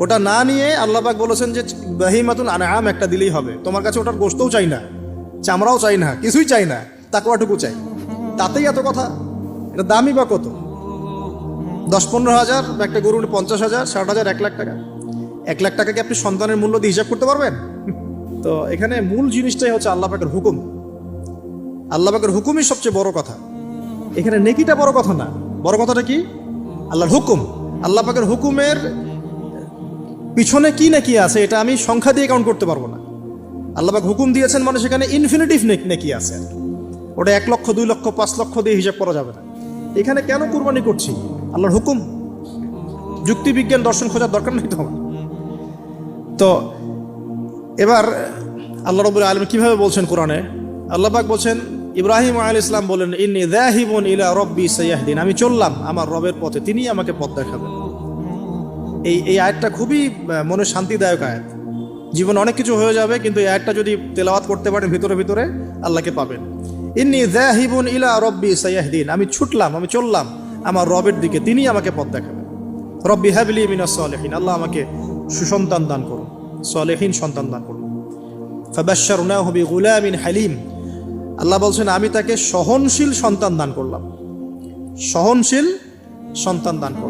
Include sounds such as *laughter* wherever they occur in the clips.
ওটা না নিয়ে আল্লাহবাক বলেছেন যে বাহিমাতুল আনাম একটা দিলেই হবে। তোমার কাছে ওটার গোস্তও চাই না, চামড়াও চাই না, কিছুই চাই না তাকুয়াটুকু চাই। তাতেই এত কথা? এটা দামই বা কত? দশ পনেরো হাজার বা একটা গরু পঞ্চাশ হাজার, ষাট হাজার, এক লাখ টাকা। এক লাখ টাকাকে আপনি সন্তানের মূল্য দিয়ে হিসাব করতে পারবেন? *laughs* তো এখানে মূল জিনিসটাই হচ্ছে আল্লাহ পাকের হুকুম। আল্লাহ পাকের হুকুমই সবচেয়ে বড় কথা। এখানে নেকিটা বড় কথা না। বড় কথাটা কি? আল্লাহর হুকুম। আল্লাহ পাকের হুকুমের পিছনে কি না কি আছে, এটা আমি সংখ্যা দিয়ে কাউন্ট করতে পারব না। আল্লাহবাক হুকুম দিয়েছেন মানে সেখানে ইনফিনিটিভ নেকি আছে। ওটা এক লক্ষ, দুই লক্ষ, পাঁচ লক্ষ দিয়ে হিসাব করা যাবে না। এখানে কেন কুরবানি করছি? আল্লাহর হুকুম? যুক্তি বিজ্ঞান দর্শন খোঁজার দরকার নেই তো। তো এবার আল্লাহ রবুল আলম কীভাবে বলছেন কোরআনে? আল্লাহবাক বলছেন, ইব্রাহিম আল ইসলাম বলেন দাহিবুন ইলা রব্বি সাইয়াহদিন। আমি চললাম আমার রবের পথে তিনি আমাকে পথ দেখাবেন। এই এই আয়াতটা খুবই মনে শান্তিদায়ক আয়াত। জীবনে অনেক কিছু হয়ে যাবে, কিন্তু এই আয়াতটা যদি তেলাওয়াত করতে পারেন, ভিতরে ভিতরে আল্লাহকে পাবেন। ইন্নি জাহিবুন ইলা রব্বি সাইয়াহদিন। আমি ছুটলাম, আমি চললাম, আমার রবের দিকে তিনি আমাকে পথ দেখাবেন। রব্বি হাবলি মিনা সালেহিন। আল্লাহ আমাকে সুসন্তান দান করুন, সালেহিন সন্তান দান করুন। ফাবাশশারনাহু বিগুলামিন হালিম। আল্লাহ বলছেন, আমি তাকে সহনশীল সন্তান দান করলাম। সহনশীল সন্তান দান করলাম।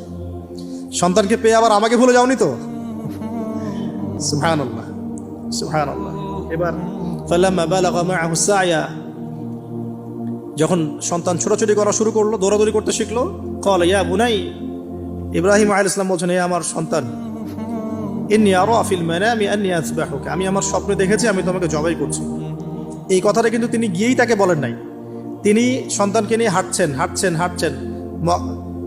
সন্তানকে পেয়ে আবার আমাকে ভুলে যাওনি তো? সুহান আল্লাহ এবার ফালাম্মা বালাগা মাআহু সায়া, যখন সন্তান ছোটাছুটি করা শুরু করল, দৌড়াদৌড়ি করতে শিখলো কল ইয়া বুনাই, ইব্রাহিম আল ইসলাম বলছেন আমার সন্তান, ইন্নি আরও আফিল মানে আমি আসবাহুকে আমি আমার স্বপ্নে দেখেছি, আমি তোমাকে জবাই করছি। এই কথাটা কিন্তু তিনি গিয়েই তাকে বলেন নাই। তিনি সন্তানকে নিয়ে হাঁটছেন হাঁটছেন হাঁটছেন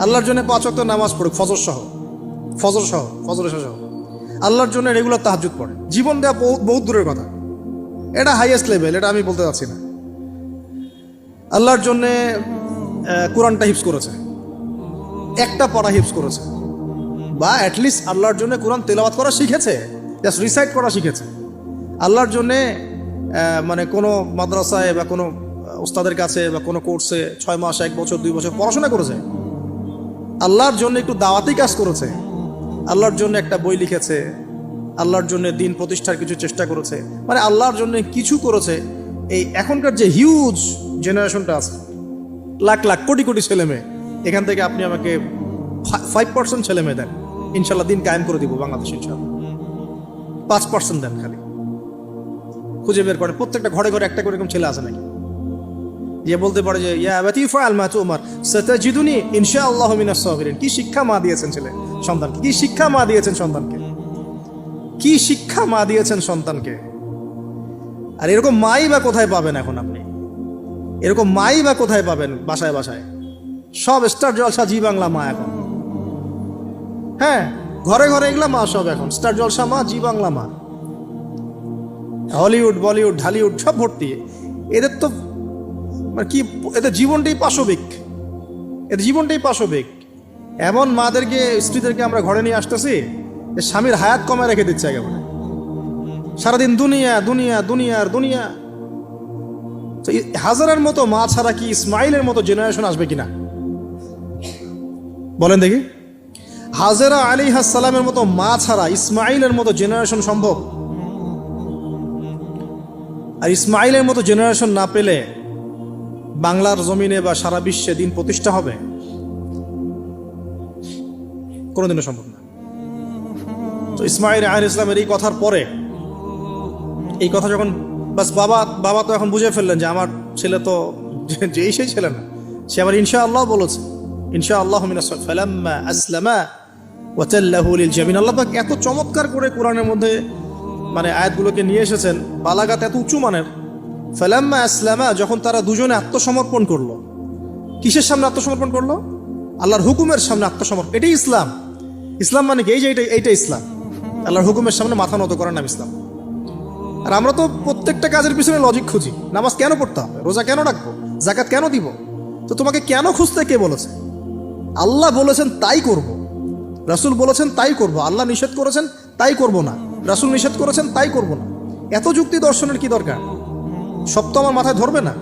আল্লাহর জন্য পাঁচ অক্ট নামাজ পড়ুক, ফজর সহ। ফজর সহ ফজর সহ। আল্লাহর জন্য রেগুলার তাহাজুদ পড়ে জীবন দেওয়া বহুত দূরের কথা। এটা হাইয়েস্ট লেভেল এটা আমি বলতে চাচ্ছি না। আল্লাহর জন্যে কোরআনটা হিপস করেছে। একটা পড়া হিপস করেছে। বা অ্যাটলিস্ট আল্লাহর জন্য কোরআন তেলাওয়াত করা শিখেছে। জাস্ট রিসাইট করা শিখেছে। আল্লাহর জন্যে মানে কোনো মাদ্রাসায় বা কোনো ওস্তাদের কাছে বা কোনো কোর্সে ছয় মাস, এক বছর, দুই বছর পড়াশোনা করেছে। আল্লাহর জন্য একটু দাওয়াতি কাজ করেছে। আল্লাহর জন্য একটা বই লিখেছে। আল্লাহর জন্য দিন প্রতিষ্ঠার কিছু চেষ্টা করেছে। মানে আল্লাহর জন্য কিছু করেছে। এই এখনকার যে হিউজ জেনারেশনটা আছে, লাখ লাখ কোটি কোটি ছেলে মেয়ে, এখান থেকে আপনি আমাকে ফাইভ পার্সেন্ট ছেলে মেয়ে দেন। ইনশাল্লাহ দিন কায়েম করে দিব বাংলাদেশ, ইনশাল্লাহ। পাঁচ পার্সেন্ট দেন খালি। খুঁজে বের করেন। প্রত্যেকটা ঘরে ঘরে একটা করে এরকম ছেলে আছে নাকি? যে বলতে পারে যে, ইয়া বাতিফা আল মাতু উমার সাতাজিদুনি ইনশাআল্লাহ মিনাস সাবিরিন কি শিক্ষা মা দিয়েছেন ছেলে সন্তানকে? কি শিক্ষা মা দিয়েছেন সন্তানকে? কি শিক্ষা মা দিয়েছেন সন্তানকে? আর এরকম মাই বা কোথায় পাবেন এখন আপনি? এরকম মাই বা কোথায় পাবেন বাসায় বাসায়? সব স্টার জলসা জি বাংলা মা এখন। হ্যাঁ ঘরে ঘরে এগুলা মা সব এখন। স্টার জলসা মা, জি বাংলা মা। হলিউড, বলিউড, ঢালিউড সব ভর্তি। এদের তো মানে কি এদের জীবনটাই পাশবিক। এদের জীবনটাই পাশবিক। এমন মাদেরকে, স্ত্রীদেরকে আমরা ঘরে নিয়ে আসতেছি, যে স্বামীর হায়াত কমে রেখে দিচ্ছে একেবারে। সারাদিন দুনিয়া দুনিয়া দুনিয়ার দুনিয়া। হাজারের মতো মা ছাড়া কি ইসমাইলের মতো জেনারেশন আসবে কিনা? বলেন দেখি। হাজেরা আলী সালামের মতো মা ছাড়া ইসমাইলের মতো জেনারেশন সম্ভব? আর ইসমাইলের মতো জেনারেশন না পেলে বাংলার জমিনে বা সারা বিশ্বে দিন প্রতিষ্ঠা হবে? কোনোদিনও সম্ভব না। তো ইসমাইল আহ ইসলামের এই কথার পরে, এই কথা যখন, বাস বাবা বাবা তো এখন বুঝে ফেললেন যে আমার ছেলে তো *laughs* যে- যেই সেই ছেলে না, সে আবার ইনশা আল্লাহ বলেছে ইনশা আল্লাহ জামিন। আল্লাহ এত চমৎকার করে কোরআনের মধ্যে মানে আয়াতগুলোকে নিয়ে এসেছেন বালাগাত এত উঁচু মানের ফালাম্মা আসলামা, যখন তারা দুজনে আত্মসমর্পণ করল। কিসের সামনে আত্মসমর্পণ করল? আল্লাহর হুকুমের সামনে আত্মসমর্পণ। এটাই ইসলাম। ইসলাম মানে কি? এই যে এইটা এইটা ইসলাম। আল্লাহর হুকুমের সামনে মাথা নত করার নাম ইসলাম। আর আমরা তো প্রত্যেকটা কাজের পিছনে লজিক খুঁজি। নামাজ কেন পড়তে হবে? রোজা কেন রাখব? জাকাত কেন দিব? তো তোমাকে কেন খুঁজতে কে বলেছে? আল্লাহ বলেছেন, তাই করব। রাসূল বলেছেন, তাই করব। আল্লাহ নিষেধ করেছেন, তাই করব না। রাসূল নিষেধ করেছেন, তাই করব না। এত যুক্তি দর্শনের কি দরকার? সব তো আমার মাথায় ধরবে না।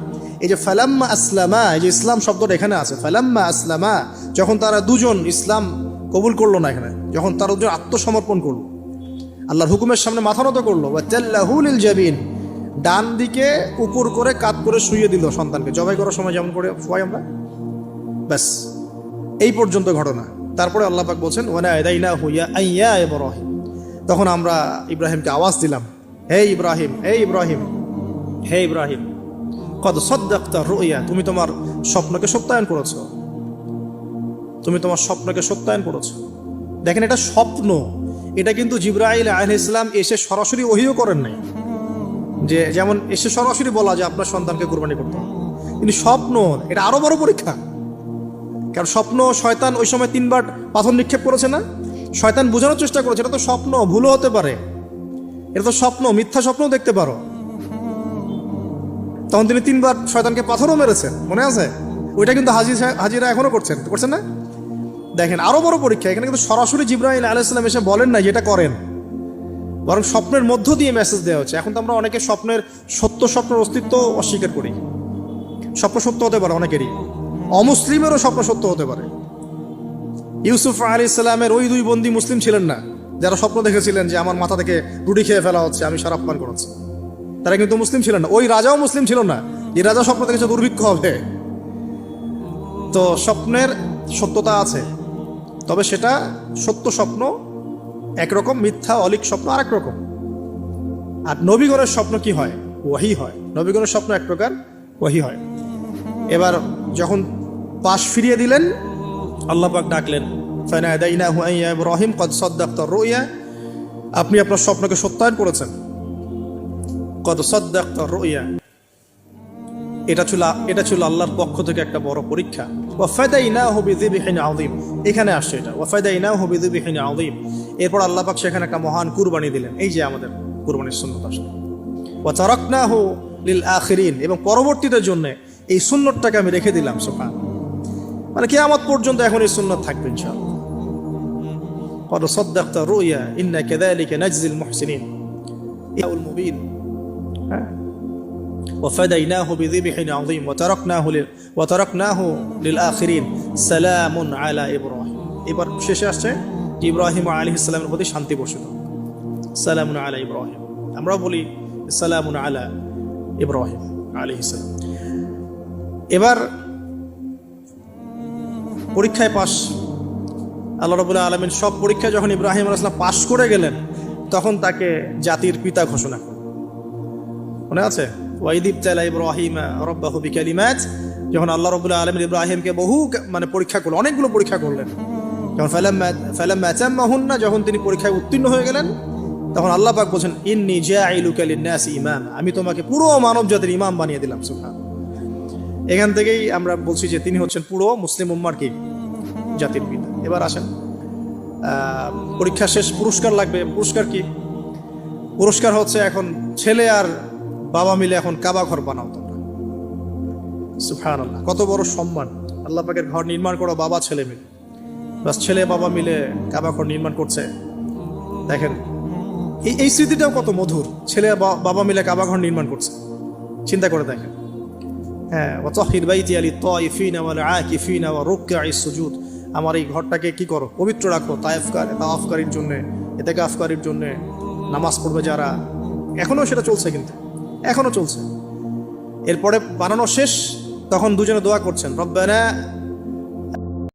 এই যে ফালাম্মা আসলামা, এই যে ইসলাম শব্দটা এখানে আছে। ফালাম্মা আসলামা, যখন তারা দুজন ইসলাম কবুল করল না এখানে, যখন তারা দুজন আত্মসমর্পণ করল, আল্লাহর হুকুমের সামনে মাথা নত করল জাবিন, ডান দিকে উপর করে কাত করে শুইয়ে দিল সন্তানকে। জবাই করার সময় যেমন করে শুয়াই আমরা। ব্যাস, এই পর্যন্ত ঘটনা। তারপরে আল্লাহ পাক বলছেন ওয়ানা এদাইনা হুইয়া আইয়া ইব্রাহিম। তখন আমরা ইব্রাহিমকে আওয়াজ দিলাম, হে ইব্রাহিম হে ইব্রাহিম। হে ইব্রাহিম, কদ সদ্দাক্তা রুইয়া, তুমি তোমার স্বপ্নকে সত্যায়ন করেছ। তুমি তোমার স্বপ্নকে সত্যায়ন করেছ। দেখেন এটা স্বপ্ন। এটা কিন্তু জিব্রাইল আহ ইসলাম এসে সরাসরি ওহিও করেন নাই। যে যেমন এসে সরাসরি বলা যে আপনার সন্তানকে কোরবানি করতে কিন্তু স্বপ্ন, এটা আরও বড় পরীক্ষা। কারণ স্বপ্ন শয়তান ওই সময় তিনবার পাথর নিক্ষেপ করেছে না? শয়তান বোঝানোর চেষ্টা করেছে, এটা তো স্বপ্ন, ভুলও হতে পারে। এটা তো স্বপ্ন, মিথ্যা স্বপ্নও দেখতে পারো। তখন তিনি তিনবার শয়তানকে পাথরও মেরেছেন, মনে আছে? ওইটা কিন্তু হাজি হাজিরা এখনও করছেন। করছেন না? দেখেন, আরও বড় পরীক্ষা। এখানে কিন্তু সরাসরি জিব্রাহিম আলাইসালাম এসে বলেন না যেটা করেন। বরং স্বপ্নের মধ্য দিয়ে মেসেজ দেওয়া হচ্ছে। এখন তো আমরা অনেকে স্বপ্নের, সত্য স্বপ্নের অস্তিত্ব অস্বীকার করি। স্বপ্ন সত্য হতে পারে অনেকেরই। অমুসলিমেরও স্বপ্ন সত্য হতে পারে। ইউসুফ আলী ইসলামের ওই দুই বন্দী মুসলিম ছিলেন না, যারা স্বপ্ন দেখেছিলেন যে আমার মাথা থেকে রুটি খেয়ে ফেলা হচ্ছে, আমি সারাপ পান তারা কিন্তু মুসলিম ছিলেন না। ওই রাজাও মুসলিম ছিল না। এই রাজা স্বপ্ন দেখেছে দুর্ভিক্ষ হবে। তো স্বপ্নের সত্যতা আছে। তবে সেটা সত্য স্বপ্ন, একরকম মিথ্যা, অলিক স্বপ্ন আরেক রকম। আর নবীগণের স্বপ্ন কি হয়? ওয়াহি হয়। নবীগণের স্বপ্ন এক প্রকার, ওয়াহি হয়। এবার যখন পাশ ফিরিয়ে দিলেন, আল্লাহ পাক ডাকলেন হুয়াইয়া ইব্রাহিম, কদ সাদ্দাকতা রুইয়া আপনি আপনার স্বপ্নকে সত্যায়ন করেছেন। কদ সাদ্দাকতা রুইয়া এটা ছিল এটা ছিল আল্লাহর পক্ষ থেকে একটা বড় পরীক্ষা ওয়াফাদাইনাহু বিযিবহিন আযীম এখানে আসছে এটা ওয়াফাদাইনাহু বিযিবহিন আযীম এরপর আল্লাহ পাক সেখানে একটা মহান কুরবানি দিলেন এই যে আমাদের কুরবানির সুন্নত আসলে ওয়া তারাকনাহু লিল আখিরিন এবং পরবর্তীদের জন্য এই সুন্নতটাকে আমি রেখে দিলাম সুবহান মানে কিয়ামত পর্যন্ত এখন এই সুন্নত থাকবে ইনশাআল্লাহ قد صدقت الرؤيا إنا كذلك نجزي المحسنين ইয়াউল মুবিন হ্যাঁ وفديناه بذبح عظيم وتركناه لل... وتركناه للآخرين سلام على إبراهيم এবার শেষে আসছে যে ইব্রাহিম আলী ইসলামের প্রতি শান্তি বসিত সালামুন আলা ইব্রাহিম আমরা বলি সালামুন আলা ইব্রাহিম আলী ইসলাম এবার পরীক্ষায় পাশ আল্লাহ রবুল্লাহ আলমিন সব পরীক্ষায় যখন ইব্রাহিম আলাইসলাম পাশ করে গেলেন তখন তাকে জাতির পিতা ঘোষণা করলেন মনে আছে ওয়াইদিব তালা ইব্রাহিম রব্বাহু বিকালিমাত, যখন আল্লাহ রবুল্লাহ আলমিন ইব্রাহিমকে বহু মানে পরীক্ষা করলেন, অনেকগুলো পরীক্ষা করলেন। যখন ফেলাম ফেলাম ম্যাচাম্মাহুন না যখন তিনি পরীক্ষায় উত্তীর্ণ হয়ে গেলেন, তখন আল্লাহ পাক বলছেন, ইন্নি জাইলুকালিনাস ইমাম। আমি তোমাকে পুরো মানব জাতির ইমাম বানিয়ে দিলাম সুবহান এখান থেকেই আমরা বলছি যে তিনি হচ্ছেন পুরো মুসলিম উম্মার কি? জাতির পিতা। এবার আসেন পরীক্ষা শেষ পুরস্কার লাগবে। পুরস্কার কি? পুরস্কার হচ্ছে এখন ছেলে আর বাবা মিলে এখন কাবা ঘর বানাও তোমরা। সুফান আল্লাহ কত বড় সম্মান। আল্লাহ পাকের ঘর নির্মাণ করো বাবা ছেলে মিলে। বাস ছেলে বাবা মিলে কাবা ঘর নির্মাণ করছে। দেখেন এই এই স্মৃতিটাও কত মধুর। ছেলে বাবা মিলে কাবা ঘর নির্মাণ করছে। চিন্তা করে দেখেন। হ্যাঁ ওয়াতাহির বাইতি আলি তাইফিনা ওয়াল আকিফিনা ওয়া রুকআই সুজুদ। আমার এই ঘরটাকে কি করো? পবিত্র রাখো তায়েফকার তাওয়াফকারীর জন্য ইতেকাফকারীর জন্য নামাজ পড়বে যারা। এখনও সেটা চলছে কিন্তু। এখনও চলছে। এরপরে বানানো শেষ তখন দুজনে দোয়া করছেন রব্বানা